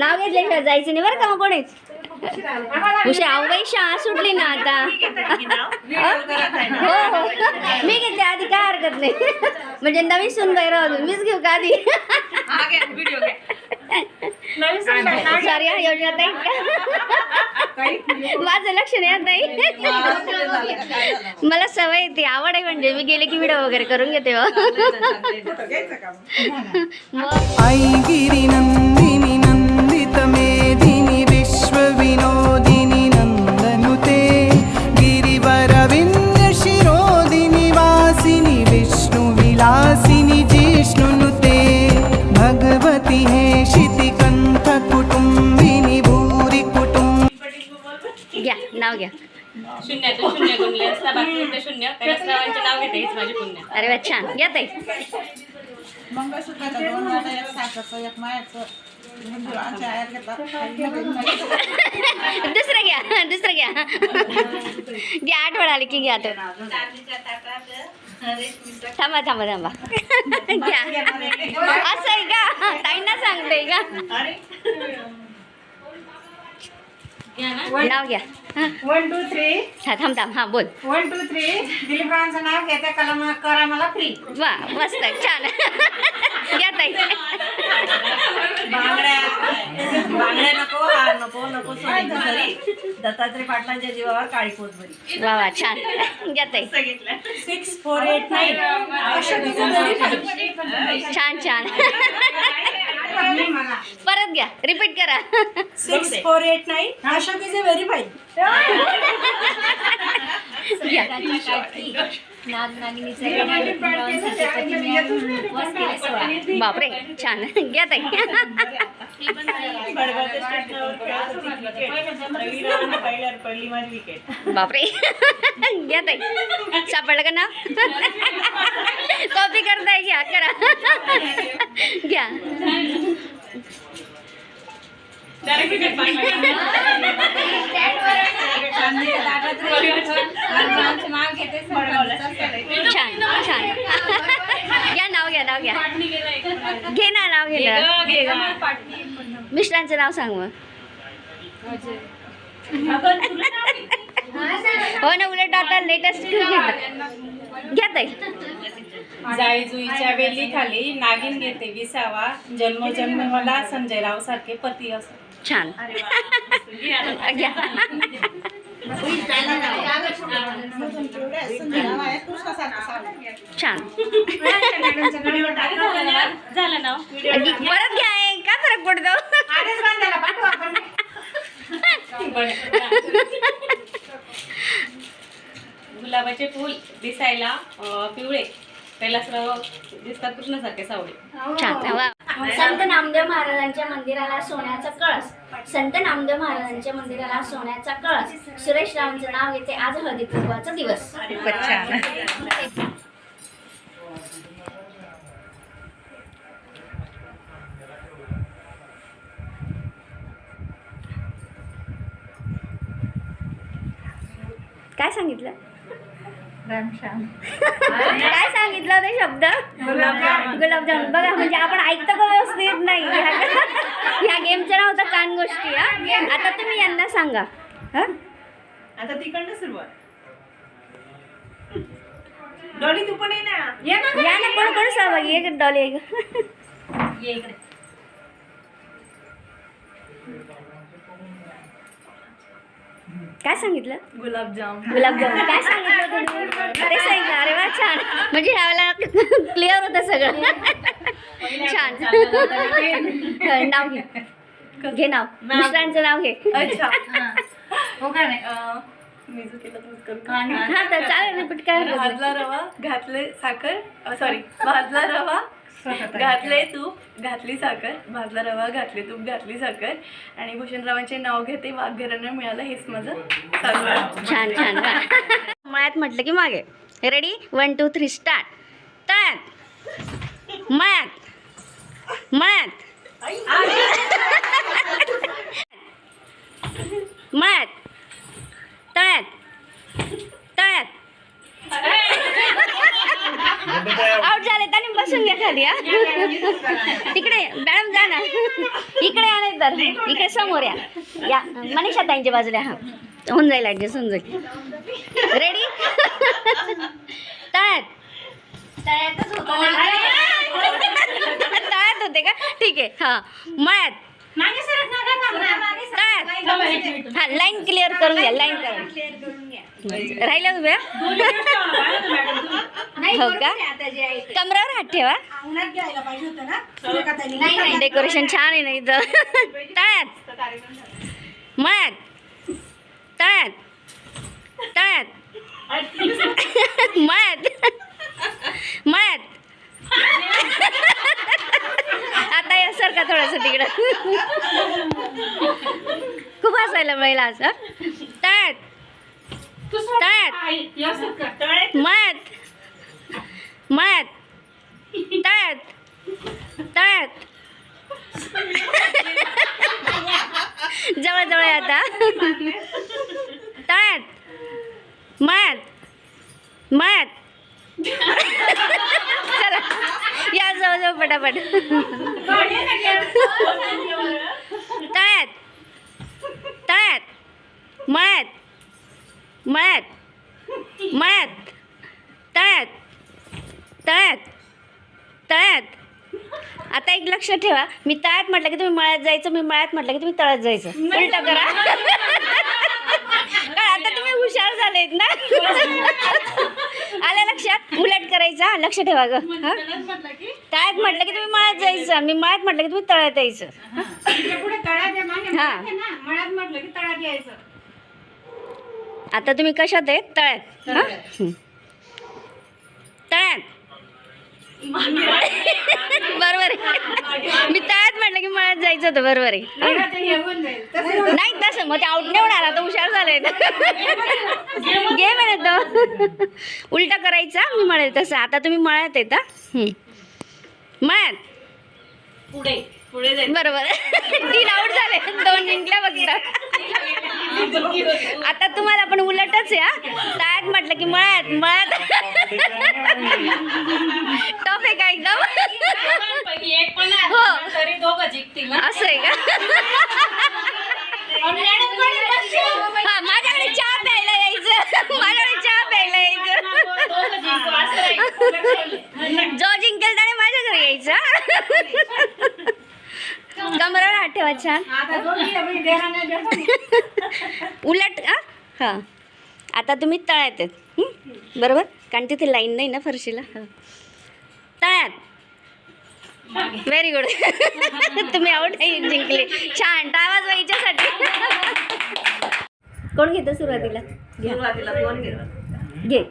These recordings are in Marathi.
नाव घेतल्याशिवाय जायचं नाही बरं का मग कोणीच उशी आवबाई शाळा सुटली ना आता. हो हो. मी घेते आधी काय हरकत नाही. म्हणजे नवीन सून बाई राहू मीच घेऊ का आधी? सॉरी हा योजना ताई माझं लक्ष नाही आता. मला सवय येते आवड आहे म्हणजे. मी गेले की व्हिडिओ वगैरे करून घेते हो. ऐगिरि नन्दिनि नन्दितमेदिनि विश्वविनोदिनि नन्दनुते गिरिवरविन्द्यशिरोदिनि वासिनि विष्णुविलासिनि जिष्णुनुते भगवति हे शितिकण्ठकुटुम्बिनि भूरि कुटुम्ब घ्या नाव घ्या. शून्यातून शून्य गुणले असता बाकी उरते शून्य कैलासरावांचे नाव घेते हीच माझी पुण्य. अरे वा छान. घ्या ताई. मंगळसूत्राचं दोन एक मायाचं दुसरं घ्या दुसरं घ्या. घ्या आठवण आली की घ्या तो थांबा थांबा थांबा. घ्या. असं आहे का? ताईंना सांगते का? नाव घ्या. वन टू थ्री हा थांब थांब. हा बोल. वन टू थ्री दिलीपरावांचं नाव घेते कलम करा मला फ्री वा मस्त छान. घ्या ताई. बांगड्या. बांगड्या नको हार नको नको सोन्याची सरी दत्तात्रय पाटलांच्या जीवावर काळी पोतभरी वा वा छान. घ्या ताई. सिक्स फोर एट नाईन छान छान. परत घ्या रिपीट करा. Six four eight nine Ashok is a very fine घ्या बापरे छान. घ्या ताई. बापरे. घ्या ताई. सापडलं का ना कॉपी करताय घ्या करा? घ्या. छान छान. घ्या नाव घ्या नाव घ्या. घे ना नाव घे ना. मिस्टरांचं नाव सांग मग. हो ना उलट आता लेटेस्ट घेतात घ्या ताई. जाईजुईच्या वेली खाली नागिन घेते विसावा. जन्मोजन्म मला संजय राव सारखे पती असो छान. घ्या. छान. झालं ना परत घ्या हे. काय फरक पडतो? गुलाबाचे फूल दिसायला पिवळे. कैलासराव दिसतात कृष्णासारखे सावळे. छान. संत नामदेव महाराजांच्या मंदिराला सोन्याचा कळस. संत नामदेव महाराजांच्या मंदिराला सोन्याचा कळस. सुरेश रावांचं नाव घेते आज हळदी कुंकवाचा दिवस काय सांगितलं? काय सांगितलं ते शब्द? गुलाबजामुन बघा म्हणजे आपण ऐकतो का व्यवस्थित नाही? ह्या गेमचं नाव होतं कान गोष्टी हा? आता तुम्ही यांना सांगा. हा? आता तिकडनं सुरुवात. डॉली तू पण ये ना. या ना कोण कोण सहभागी एक डॉली एक काय सांगितलं? गुलाबजाम. गुलाबजामुन काय सांगितलं तुम्ही? ते सांगितलं अरे वा छान. म्हणजे ह्यावेळेला क्लिअर होतं सगळं. छान. हं, नाव घे. घे नाव. मिस्टरांचं नाव घे. अच्छा. हा. तर चालेल रिपीट काय हरकत नाही. भाजला रवा घातले साखर. सॉरी भाजला रवा घातले तूप घातली साखर भाजला रवा घातले तूप घातली साखर. आणि भूषणरावांचे नाव घेते वाघेरांना मिळालं हेच माझं छान छान. मळ्यात म्हटलं की मागे. Ready one two three start तळ्यात. मळ्यात. मळ्यात. मळ्यात. तळ्यात. तळ्यात. बसून घ्या खाली हा तिकडे मॅडम जा ना. इकडे या नाही तर इकडे समोर या. या मनीषा ताईंच्या बाजूला हा. होऊन जाईल ॲडजस्ट होऊन जाईल. रेडी तळ्यात. तळ्यातच होतो. तळ्यात होते का? ठीक आहे. हा. मळ्यात. मागे सरक नका थांबा. मागे सरक. तळ्यात हा लाईन क्लिअर करून घ्या लाईन करून. राहिल्या उभ्या? नाही, हो का? कमरावर हात ठेवा. अंगणात घ्यायला पाहिजे होतं ना? सुरेखाताईने नाही, नाही. डेकोरेशन छान आहे ना इथं. तळ्यात. मळ्यात. तळ्यात. तळ्यात. मळ्यात. आता का सारखा थोडंसं तिकडं? खूप हसायला मिळेल असं तळ्यात. तळ्यात. मळ्यात. मळ्यात. तळ्यात. तळ्यात. जवळ जवळ आता. तळ्यात. मळ्यात. मळ्यात. जवळ जवळ पटापट तळ्यात. तळ्यात. मळ्यात. मळ्यात. मळ्यात. तळ्यात. तळ्यात. तळ्यात. आता एक लक्ष ठेवा. मी तळ्यात म्हटलं की तुम्ही मळ्यात जायचं मी मळ्यात म्हटलं की तुम्ही तळ्यात जायचं. उलटा करा. कारण आता तुम्ही हुशार झालेत ना? आलं लक्षात? उलट करायचं लक्ष ठेवा ग. हा? तळ्यात म्हटलं की तुम्ही मळ्यात जायचं. मी मळ्यात म्हटलं की तुम्ही तळ्यात यायचं. हा. आता तुम्ही कशात आहे तळ्यात. तळ्यात. बरोबर आहे. मी तळ्यात म्हटलं की मळ्यात जायचं होतं बरोबर आहे. नाही तसं मग ते आउट नाही होणार आता हुशार झालंय. गेम आहे ना तो. उलटा करायचा मी म्हणेल तसं. आता तुम्ही मळ्यात येता. मळ्यात. पुढे. पुढे जाईल बरोबर. तीन आउट झाले. दोन जिंकल्या फक्त आता तुम्हाला पण उलटच हा. तळ्यात म्हटलं की मळ्यात मळ्यात. टफ आहे का एकदम. हो. तरी दोघं जिंकतील ना असं आहे का? हा माझ्याकडे चहा प्यायला यायचं. माझ्याकडे चहा प्यायला यायचं. जो जिंकेल त्याने माझ्या घरी यायचं कमरावर हात ठेवा छान. उलट हा? हा. आता तुम्ही तळ्यात आहेत. हं? बरोबर? कारण तिथे लाईन नाही ना फरशीला? हा. तळ्यात. व्हेरी गुड तुम्ही आउट जिंकले. छान. टावाज व्हायच्यासाठी कोण घेतं सुरुवातीला? सुरुवातीला कोण गेलं घे.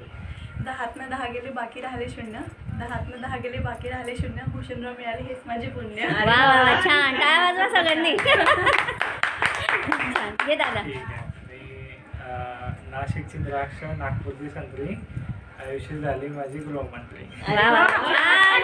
दहातनं दहा गेले बाकी राहिले शून्य. दहातनं दहा गेले बाकी राहिले शून्य. भूषणराव मिळाले हेच माझे पुण्य. वा वा वा. छान. टाळ्या वाजवा सगळ्यांनी? छान. घे दादा. नाशिकची द्राक्ष नागपूरची संत्री. आयुष्य झाली माझी गृहमंत्री. वा वा. छान.